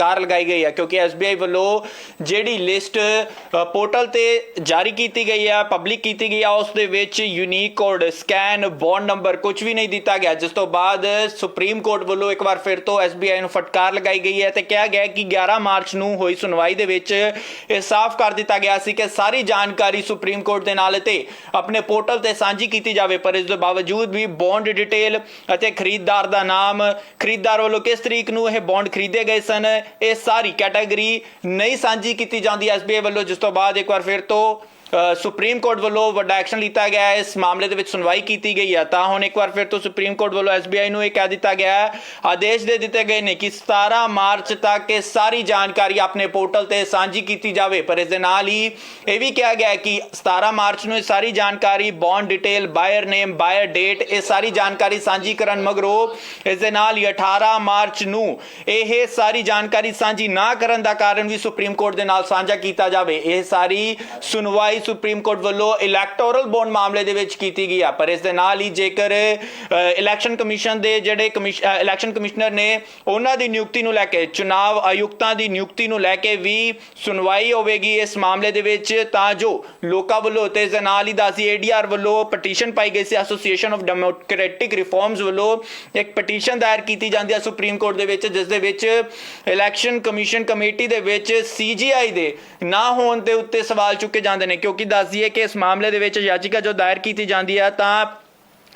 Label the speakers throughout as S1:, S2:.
S1: ਫਟਕਾਰ ਲਗਾਈ ਗਈ ਹੈ, ਕਿਉਂਕਿ SBI ਵੱਲੋਂ ਜਿਹੜੀ ਲਿਸਟ ਪੋਰਟਲ ਤੇ ਜਾਰੀ ਕੀਤੀ ਗਈ ਹੈ, ਪਬਲਿਕ ਕੀਤੀ ਗਈ ਹੈ, ਉਸ ਦੇ ਵਿੱਚ unique code scan bond number ਕੁਝ ਵੀ ਨਹੀਂ ਦਿੱਤਾ ਗਿਆ। ਜਿਸ ਤੋਂ ਬਾਅਦ ਸੁਪਰੀਮ ਕੋਰਟ ਵੱਲੋਂ ਇੱਕ ਵਾਰ ਫਿਰ ਤੋਂ SBI ਨੂੰ ਫਟਕਾਰ ਲਗਾਈ ਗਈ ਹੈ ਤੇ ਕਿਹਾ ਗਿਆ ਕਿ 11 ਮਾਰਚ ਨੂੰ ਹੋਈ ਸੁਣਵਾਈ ਦੇ ਵਿੱਚ ਇਹ ਸਾਫ਼ ਕਰ ਦਿੱਤਾ ਗਿਆ ਸੀ ਕਿ ਸਾਰੀ ਜਾਣਕਾਰੀ ਸੁਪਰੀਮ ਕੋਰਟ ਦੇ ਨਾਲ ਤੇ ਆਪਣੇ ਪੋਰਟਲ ਤੇ ਸਾਂਝੀ ਕੀਤੀ ਜਾਵੇ, ਪਰ ਇਸ ਦੇ ਬਾਵਜੂਦ ਵੀ ਬੌਂਡ ਡਿਟੇਲ ਅਤੇ ਖਰੀਦਦਾਰ ਦਾ ਨਾਮ, ਖਰੀਦਦਾਰ ਵੱਲੋਂ ਕਿਸ ਤਰੀਕ ਨੂੰ ਇਹ ਬੌਂਡ ਖਰੀਦੇ ਗਏ ਸਨ ਇਹ ਸਾਰੀ ਕੈਟਾਗਰੀ ਨਹੀਂ ਸਾਂਝੀ ਕੀਤੀ ਜਾਂਦੀ SBI ਵੱਲੋਂ। ਜਿਸ ਤੋਂ ਬਾਅਦ ਇੱਕ ਵਾਰ ਫਿਰ ਤੋਂ ਸੁਪਰੀਮ ਕੋਰਟ ਵੱਲੋਂ ਵੱਡਾ ਐਕਸ਼ਨ ਲਿੱਤਾ ਗਿਆ ਹੈ। ਇਸ ਮਾਮਲੇ ਦੇ ਵਿੱਚ ਸੁਣਵਾਈ ਕੀਤੀ ਗਈ ਹੈ। ਤਾਂ ਹੁਣ ਇੱਕ ਵਾਰ ਫਿਰ ਤੋਂ ਸੁਪਰੀਮ ਕੋਰਟ ਵੱਲੋਂ SBI ਨੂੰ ਇਹ ਕਹਿ ਦਿੱਤਾ ਗਿਆ ਹੈ। ਆਦੇਸ਼ ਦੇ ਦਿੱਤੇ ਗਏ ਨੇ ਕਿ 17 ਮਾਰਚ ਤੱਕ ਇਹ ਸਾਰੀ ਜਾਣਕਾਰੀ ਆਪਣੇ ਪੋਰਟਲ ਤੇ ਸਾਂਝੀ ਕੀਤੀ ਜਾਵੇ। ਪਰ ਇਸ ਦੇ ਨਾਲ ਹੀ ਇਹ ਵੀ ਕਿਹਾ ਗਿਆ ਕਿ 17 ਮਾਰਚ ਨੂੰ ਇਹ ਸਾਰੀ ਜਾਣਕਾਰੀ bond detail buyer name buyer date ਇਹ ਸਾਰੀ ਜਾਣਕਾਰੀ ਸਾਂਝੀ ਕਰਨ ਮਗਰੋਂ ਇਸ ਦੇ ਨਾਲ ਹੀ 18 ਮਾਰਚ ਨੂੰ ਇਹ ਸਾਰੀ ਜਾਣਕਾਰੀ ਸਾਂਝੀ ਨਾ ਕਰਨ ਦਾ ਕਾਰਨ ਵੀ ਸੁਪਰੀਮ ਕੋਰਟ ਦੇ ਨਾਲ ਸਾਂਝਾ ਕੀਤਾ ਜਾਵੇ। ਇਹ ਸਾਰੀ ਸੁਣਵਾਈ ਸੁਪਰੀਮ ਕੋਰਟ ਵੱਲੋਂ ਇਲੈਕਟੋਰਲ ਬੌਂਡ ਮਾਮਲੇ ਦੇ ਵਿੱਚ ਕੀਤੀ ਗਈ ਆ, ਪਰ ਇਸ ਦੇ ਨਾਲ ਹੀ ਜੇਕਰ ਇਲੈਕਸ਼ਨ ਕਮਿਸ਼ਨ ਦੇ ਜਿਹੜੇ ਇਲੈਕਸ਼ਨ ਕਮਿਸ਼ਨਰ ਨੇ, ਉਹਨਾਂ ਦੀ ਨਿਯੁਕਤੀ ਨੂੰ ਲੈ ਕੇ, ਚੁਣਾਵ ਆਯੁਕਤਾਂ ਦੀ ਨਿਯੁਕਤੀ ਨੂੰ ਲੈ ਕੇ ਵੀ ਸੁਣਵਾਈ ਹੋਵੇਗੀ ਇਸ ਮਾਮਲੇ ਦੇ ਵਿੱਚ, ਤਾਂ ਜੋ ਲੋਕਾਂ ਵੱਲੋਂ ਤੇ ਇਸ ਦੇ ਨਾਲ ਹੀ ਦੱਸੀ ਏਡੀਆਰ ਵੱਲੋਂ ਪਟੀਸ਼ਨ ਪਾਈ ਗਈ ਸੀ ਐਸੋਸੀਏਸ਼ਨ ਆਫ ਡੈਮੋਕ੍ਰੈਟਿਕ ਰਿਫਾਰਮਸ ਵੱਲੋਂ ਇੱਕ ਪਟੀਸ਼ਨ ਦਾਇਰ ਕੀਤੀ ਜਾਂਦੀ ਹੈ ਸੁਪਰੀਮ ਕੋਰਟ ਦੇ ਵਿੱਚ, ਜਿਸ ਦੇ ਵਿੱਚ ਇਲੈਕਸ਼ਨ ਕਮਿਸ਼ਨ ਕਮੇਟੀ ਦੇ ਵਿੱਚ ਸੀਜੀਆਈ ਦੇ ਨਾ ਹੋਣ ਦੇ ਉੱਤੇ ਸਵਾਲ ਚੁੱਕੇ ਜਾਂਦੇ ਨੇ ਕਿਉਂਕਿ ਦੱਸ ਦਈਏ ਕਿ ਇਸ ਮਾਮਲੇ ਦੇ ਵਿੱਚ ਯਾਚਿਕਾ ਜੋ ਦਾਇਰ ਕੀਤੀ ਜਾਂਦੀ ਹੈ ਤਾਂ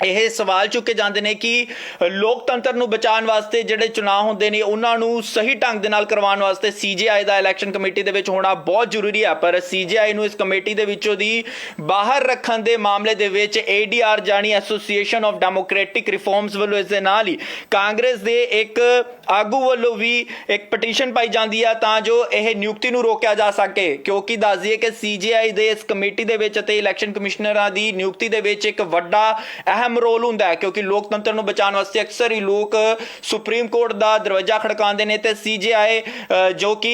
S1: ਇਹ ਸਵਾਲ ਚੁੱਕੇ ਜਾਂਦੇ ਨੇ ਕਿ ਲੋਕਤੰਤਰ ਨੂੰ ਬਚਾਉਣ ਵਾਸਤੇ ਜਿਹੜੇ ਚੁਣਾਵ ਹੁੰਦੇ ਨੇ, ਉਹਨਾਂ ਨੂੰ ਸਹੀ ਢੰਗ ਦੇ ਨਾਲ ਕਰਵਾਉਣ ਵਾਸਤੇ ਸੀਜੀਆਈ ਦਾ ਇਲੈਕਸ਼ਨ ਕਮੇਟੀ ਦੇ ਵਿੱਚ ਹੋਣਾ ਬਹੁਤ ਜ਼ਰੂਰੀ ਹੈ। ਪਰ ਸੀਜੀਆਈ ਨੂੰ ਇਸ ਕਮੇਟੀ ਦੇ ਵਿੱਚੋਂ ਦੀ ਬਾਹਰ ਰੱਖਣ ਦੇ ਮਾਮਲੇ ਦੇ ਵਿੱਚ ਏਡੀਆਰ ਜਾਣੀ ਐਸੋਸੀਏਸ਼ਨ ਆਫ ਡੈਮੋਕ੍ਰੈਟਿਕ ਰਿਫਾਰਮਸ ਵੱਲੋਂ ਇਸ ਦੇ ਨਾਲ ਹੀ ਕਾਂਗਰਸ ਦੇ ਇੱਕ ਆਗੂ ਵੱਲੋਂ ਵੀ ਇੱਕ ਪਟੀਸ਼ਨ ਪਾਈ ਜਾਂਦੀ ਹੈ ਤਾਂ ਜੋ ਇਹ ਨਿਯੁਕਤੀ ਨੂੰ ਰੋਕਿਆ ਜਾ ਸਕੇ। ਕਿਉਂਕਿ ਦੱਸ ਦਈਏ ਕਿ ਸੀਜੀਆਈ ਦੇ ਇਸ ਕਮੇਟੀ ਦੇ ਵਿੱਚ ਅਤੇ ਇਲੈਕਸ਼ਨ ਕਮਿਸ਼ਨਰਾਂ ਦੀ ਨਿਯੁਕਤੀ ਦੇ ਵਿੱਚ ਇੱਕ ਵੱਡਾ ਅਹਿਮ ਰੋਲ ਹੁੰਦਾ ਹੈ ਕਿਉਂਕਿ ਲੋਕਤੰਤਰ ਨੂੰ ਬਚਾਉਣ ਵਾਸਤੇ ਅਕਸਰ ਹੀ ਲੋਕ ਸੁਪਰੀਮ ਕੋਰਟ ਦਾ ਦਰਵਾਜ਼ਾ ਖੜਕਾਉਂਦੇ ਨੇ ਤੇ ਸੀਜੀਆਈ ਜੋ ਕਿ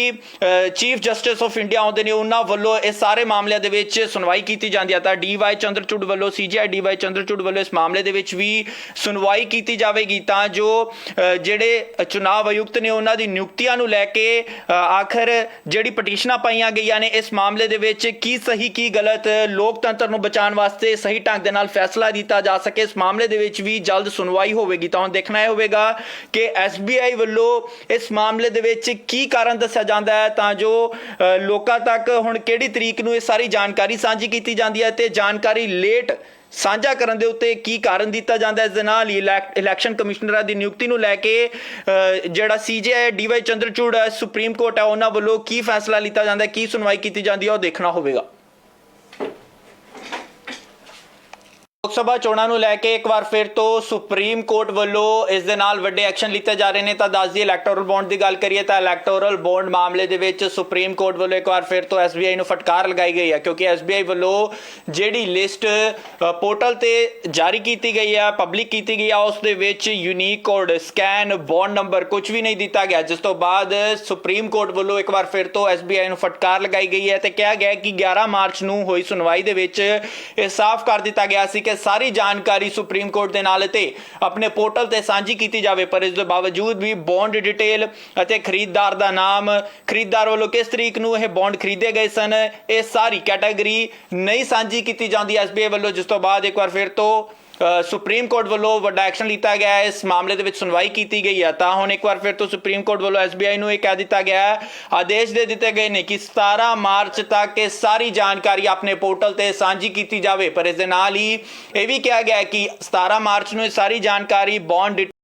S1: ਚੀਫ ਜਸਟਿਸ ਆਫ ਇੰਡੀਆ ਆਉਂਦੇ ਨੇ ਉਹਨਾਂ ਵੱਲੋਂ ਇਹ ਸਾਰੇ ਮਾਮਲਿਆਂ ਦੇ ਵਿੱਚ ਸੁਣਵਾਈ ਕੀਤੀ ਜਾਂਦੀ ਹੈ। ਤਾਂ ਡੀਵਾਈ ਚੰਦਰਚੂੜ ਵੱਲੋਂ ਸੀਜੀਆਈ ਡੀਵਾਈ ਚੰਦਰਚੂੜ ਵੱਲੋਂ ਇਸ ਮਾਮਲੇ ਦੇ ਵਿੱਚ ਵੀ ਸੁਣਵਾਈ ਕੀਤੀ ਜਾਵੇਗੀ। ਤਾਂ ਜੋ ਜਿਹੜੇ ਚੁਣਾਵ ਆਯੁਕਤ ਨੇ ਉਹਨਾਂ ਦੀ ਨਿਯੁਕਤੀਆਂ ਨੂੰ ਲੈ ਕੇ ਅ, ਆਖਰ ਜਿਹੜੀ ਪਟੀਸ਼ਨਾਂ ਪਾਈਆਂ ਗਈਆਂ ਨੇ ਇਸ ਮਾਮਲੇ ਦੇ ਵਿੱਚ ਕੀ ਸਹੀ ਕੀ ਗਲਤ ਲੋਕਤੰਤਰ ਨੂੰ ਬਚਾਉਣ ਵਾਸਤੇ ਸਹੀ ਢੰਗ ਦੇ ਨਾਲ ਫੈਸਲਾ ਦਿੱਤਾ ਜਾ ਸਕੇ। ਇਸ ਮਾਮਲੇ ਦੇ ਵਿੱਚ ਵੀ ਜਲਦ ਸੁਣਵਾਈ ਹੋਵੇਗੀ। ਤਾਂ ਹੁਣ ਦੇਖਣਾ ਇਹ ਹੋਵੇਗਾ ਕਿ SBI ਵੱਲੋਂ ਇਸ ਮਾਮਲੇ ਦੇ ਵਿੱਚ ਕੀ ਕਾਰਨ ਦੱਸਿਆ ਜਾਂਦਾ ਹੈ ਤਾਂ ਜੋ ਲੋਕਾਂ ਤੱਕ ਹੁਣ ਕਿਹੜੀ ਤਰੀਕ ਨੂੰ ਇਹ ਸਾਰੀ ਜਾਣਕਾਰੀ ਸਾਂਝੀ ਕੀਤੀ ਜਾਂਦੀ ਹੈ ਤੇ ਜਾਣਕਾਰੀ ਲੇਟ ਸਾਂਝਾ ਕਰਨ ਦੇ ਉੱਤੇ ਕੀ ਕਾਰਨ ਦਿੱਤਾ ਜਾਂਦਾ ਇਸ ਦੇ ਨਾਲ ਹੀ ਇਲੈਕਸ਼ਨ ਕਮਿਸ਼ਨਰਾਂ ਦੀ ਨਿਯੁਕਤੀ ਨੂੰ ਲੈ ਕੇ ਅ, ਜਿਹੜਾ ਸੀਜੀਆਈ ਡੀਵਾਈ ਚੰਦਰਚੂੜ ਹੈ ਸੁਪਰੀਮ ਕੋਰਟ ਹੈ ਉਹਨਾਂ ਵੱਲੋਂ ਕੀ ਫੈਸਲਾ ਲਿੱਤਾ ਜਾਂਦਾ ਕੀ ਸੁਣਵਾਈ ਕੀਤੀ ਜਾਂਦੀ ਹੈ ਉਹ ਦੇਖਣਾ ਹੋਵੇਗਾ। ਲੋਕ ਸਭਾ ਚੋਣਾਂ ਨੂੰ ਲੈ ਕੇ ਇੱਕ ਵਾਰ ਫਿਰ ਤੋਂ ਸੁਪਰੀਮ ਕੋਰਟ ਵੱਲੋਂ ਇਸ ਦੇ ਨਾਲ ਵੱਡੇ ਐਕਸ਼ਨ ਲਿੱਤੇ ਜਾ ਰਹੇ ਨੇ। ਤਾਂ ਦੱਸ ਦਈਏ ਇਲੈਕਟੋਰਲ ਬੌਂਡ ਦੀ ਗੱਲ ਕਰੀਏ ਤਾਂ ਇਲੈਕਟੋਰਲ ਬੌਂਡ ਮਾਮਲੇ ਦੇ ਵਿੱਚ ਸੁਪਰੀਮ ਕੋਰਟ ਵੱਲੋਂ ਇੱਕ ਵਾਰ ਫਿਰ ਤੋਂ SBI ਨੂੰ ਫਟਕਾਰ ਲਗਾਈ ਗਈ ਹੈ, ਕਿਉਂਕਿ SBI ਵੱਲੋਂ ਜਿਹੜੀ ਲਿਸਟ ਪੋਰਟਲ ਤੇ ਜਾਰੀ ਕੀਤੀ ਗਈ ਹੈ ਪਬਲਿਕ ਕੀਤੀ ਗਈ ਹੈ, ਉਸ ਦੇ ਵਿੱਚ unique code scan bond number ਕੁਝ ਵੀ ਨਹੀਂ ਦਿੱਤਾ ਗਿਆ। ਜਿਸ ਤੋਂ ਬਾਅਦ ਸੁਪਰੀਮ ਕੋਰਟ ਵੱਲੋਂ ਇੱਕ ਵਾਰ ਫਿਰ ਤੋਂ SBI ਨੂੰ ਫਟਕਾਰ ਲਗਾਈ ਗਈ ਹੈ ਤੇ ਕਿਹਾ ਗਿਆ ਕਿ 11 ਮਾਰਚ ਨੂੰ ਹੋਈ ਸੁਣਵਾਈ ਦੇ ਵਿੱਚ ਇਹ ਸਾਫ਼ ਕਰ ਦਿੱਤਾ ਗਿਆ ਸੀ ਕਿ ਸਾਰੀ ਜਾਣਕਾਰੀ ਸੁਪਰੀਮ ਕੋਰਟ ਦੇ ਨਾਲ ਤੇ ਆਪਣੇ ਪੋਰਟਲ ਤੇ ਸਾਂਝੀ ਕੀਤੀ ਜਾਵੇ, ਪਰ ਇਸ ਦੇ ਬਾਵਜੂਦ ਵੀ ਬੌਂਡ ਡਿਟੇਲ ਅਤੇ ਖਰੀਦਦਾਰ ਦਾ ਨਾਮ, ਖਰੀਦਦਾਰ ਵੱਲੋਂ ਕਿਸ ਤਰੀਕ ਨੂੰ ਇਹ ਬੌਂਡ ਖਰੀਦੇ ਗਏ ਸਨ, ਇਹ ਸਾਰੀ ਕੈਟਾਗਰੀ ਨਹੀਂ ਸਾਂਝੀ ਕੀਤੀ ਜਾਂਦੀ SBI ਵੱਲੋਂ, ਜਿਸ ਤੋਂ ਬਾਅਦ ਇੱਕ ਵਾਰ ਫਿਰ ਤੋਂ ਸੁਪਰੀਮ ਕੋਰਟ ਵੱਲੋਂ ਵੱਡਾ ਐਕਸ਼ਨ ਲਿੱਤਾ ਗਿਆ ਹੈ। ਇਸ ਮਾਮਲੇ ਦੇ ਵਿੱਚ ਸੁਣਵਾਈ ਕੀਤੀ ਗਈ ਹੈ। ਤਾਂ ਹੁਣ ਇੱਕ ਵਾਰ ਫਿਰ ਤੋਂ ਸੁਪਰੀਮ ਕੋਰਟ ਵੱਲੋਂ SBI ਨੂੰ ਇਹ ਕਹਿ ਦਿੱਤਾ ਗਿਆ ਹੈ। ਆਦੇਸ਼ ਦੇ ਦਿੱਤੇ ਗਏ ਨੇ ਕਿ 17 ਮਾਰਚ ਤੱਕ ਇਹ ਸਾਰੀ ਜਾਣਕਾਰੀ ਆਪਣੇ ਪੋਰਟਲ ਤੇ ਸਾਂਝੀ ਕੀਤੀ ਜਾਵੇ। ਪਰ ਇਸ ਦੇ ਨਾਲ ਹੀ ਇਹ ਵੀ ਕਿਹਾ ਗਿਆ ਕਿ 17 ਮਾਰਚ ਨੂੰ ਇਹ ਸਾਰੀ ਜਾਣਕਾਰੀ ਬੌਂਡ